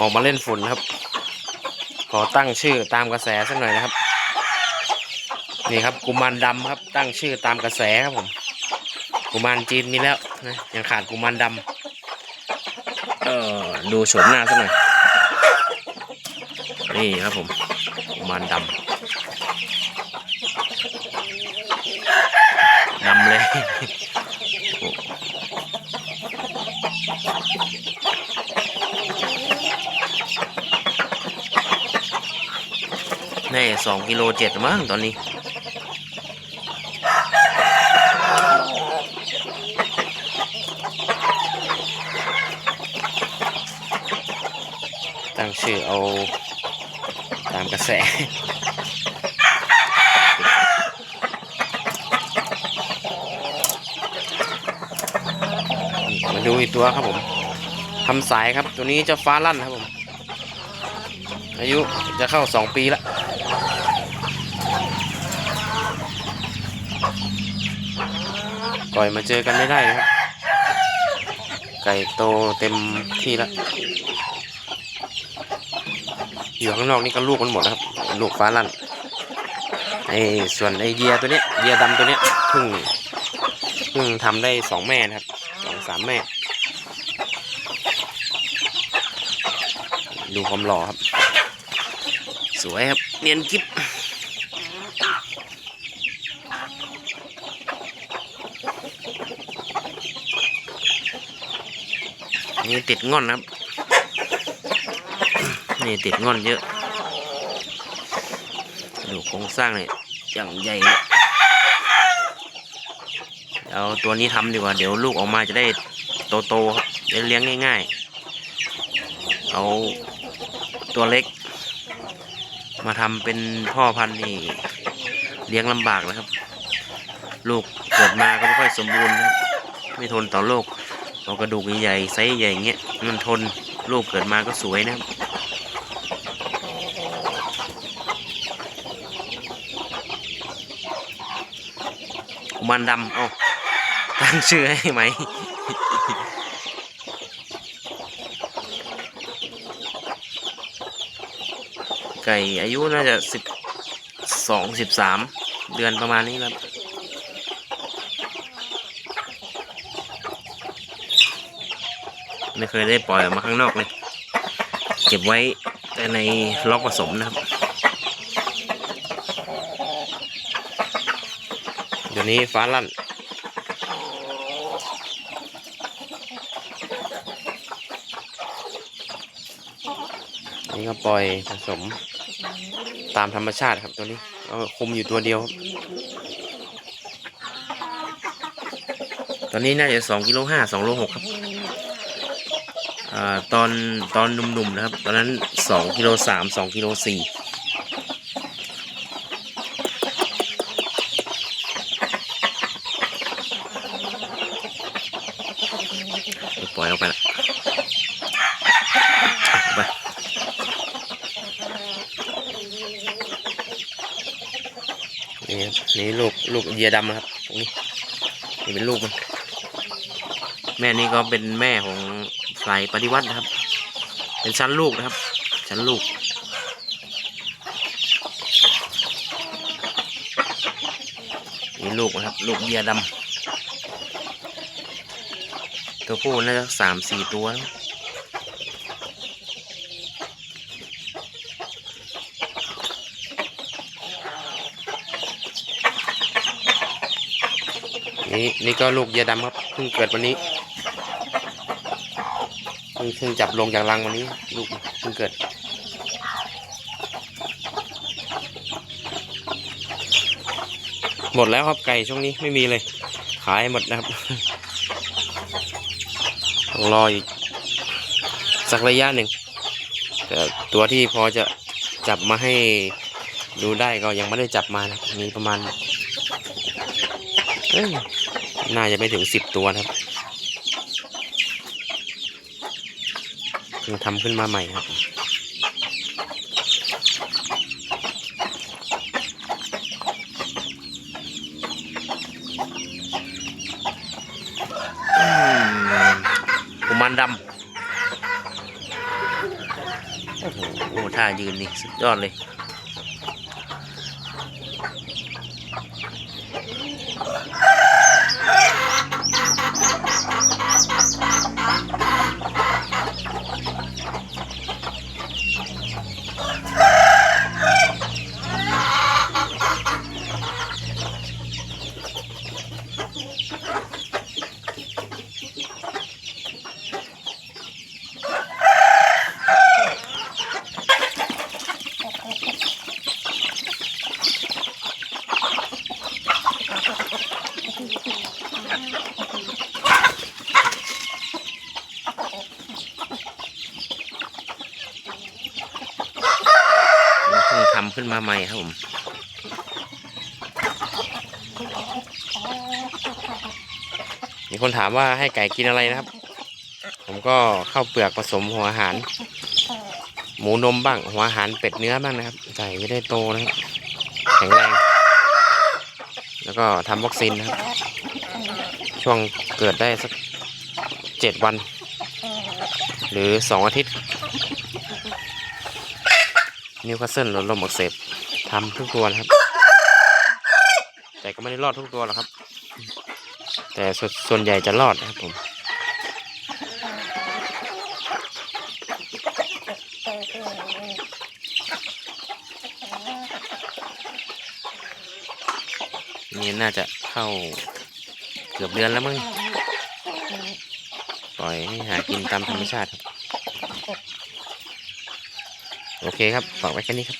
ออกมาเล่นฝุ่นครับ ขอตั้งชื่อตามกระแสสักหน่อยนะครับ นี่ครับกุมารดำครับ ตั้งชื่อตามกระแสครับผมกุมารจีนมีแล้วนะยังขาดกุมารดำเออดูโฉมหน้าสักหน่อยนี่ครับผมกุมารดำดำเลย แน่สองกิโลเจ็ดมั้งตอนนี้ ตั้งชื่อเอาตามกระแสมาดูอีกตัวครับผมทำสายครับ ตัวนี้จะฟ้าลั่นครับผม อายุจะเข้าสองปีละก่อยมาเจอกันไม่ได้นะครับ ไก่โตเต็มที่ละอยู่ข้างนอกนี่ก็ลูกมันหมดนะครับลูกฟ้าลั่นไอ้ส่วนไอเดียตัวเนี้ยเดียดำตัวเนี้ยเพิ่งเพิ่งทำได้สองแม่นะครับสองสามแม่ ดูความหล่อครับ สวยครับ เนียนกิ๊บนี่ติดง่อนครับ นี่ติดง่อนเยอะดูโครงสร้างเนี่ยอย่างใหญ่เลยเอาตัวนี้ทำดีกว่า เดี๋ยวลูกออกมาจะได้โตๆครับจะเลี้ยงง่าย ๆ เอาตัวเล็ก มาทำเป็นพ่อพันธุ์นี่เลี้ยงลำบากนะครับ ลูกเกิดมาก็ไม่ค่อยสมบูรณ์ครับไม่ทนต่อโรคเอากระดูกใหญ่ไซส์ใหญ่อย่างเงี้ยมันทนลูกเกิดมาก็สวยนะครับมันดำเอาตั้งชื่อให้ไหม ก่อายุน่าจะสิบสองสิบสามเดือนประมาณนี้ครับ ไม่เคยได้ปล่อยออกมาข้างนอกเลย เก็บไว้แต่ในล็อกผสมนะครับ เดี๋ยวนี้ฟ้าลั่นนี่ก็ปล่อยผสม ตามธรรมชาติครับตัวนี้ก็คุมอยู่ตัวเดียวครับตอนนี้น่าจะสองกิโลห้าสองโลหกครับอตอนตอนหนุ่มๆนะครับ ตอนนั้นสองกิโลสามสองกิโลสี่ปล่อยออกไปละเอาไป นี่ครับนี่ลูกลูกเหยียดำครับตรงนี้นี่เป็นลูกมัน แม่นี่ก็เป็นแม่ของสายปฏิวัตินะครับ เป็นชั้นลูกนะครับ ชั้นลูกนี่ลูกนะครับ ลูกเหยียดำตัวผู้น่าจะสามสี่ตัวนะ นี่นี่ก็ลูกเยียดำครับเพิ่งเกิดวันนี้เพิ่งเพิ่งจับลงจากรังวันนี้ ลูกเพิ่งเกิด หมดแล้วครับไก่ช่วงนี้ไม่มีเลย ขายหมดนะครับต้องรออีกสักระยะหนึ่งแต่ตัวที่พอจะจับมาให้ดูได้ก็ยังไม่ได้จับมานะมีประมาณ น่าจะไม่ถึงสิบตัวนะครับเพิ่งทำขึ้นมาใหม่ครับอืมกุมารดำท่ายืนนี่ สุดยอดเลย ทำขึ้นมาใหม่ครับผมมีคนถามว่าให้ไก่กินอะไรนะครับ ผมก็ข้าวเปลือกผสมหัวอาหาร หมูนมบ้าง หัวอาหารเป็ดเนื้อบ้างนะครับ ไก่ไม่ได้โตนะครับแข็งแรง แล้วก็ทำวัคซีนนะครับ ช่วงเกิดได้สักเจ็ดวัน หรือสองอาทิตย์ นิวคาสเซิลหรือลมอักเสบทำทุกตัวนะครับ แต่ก็ไม่ได้รอดทุกตัวหรอกครับ แต่สส่วนใหญ่จะรอดนะครับผมนี่น่าจะเข้าเกือบเดือนแล้วมั้งปล่อยให้หากินตามธรรมชาติครับ โอเคครับฝากไว้แค่นี้ครับ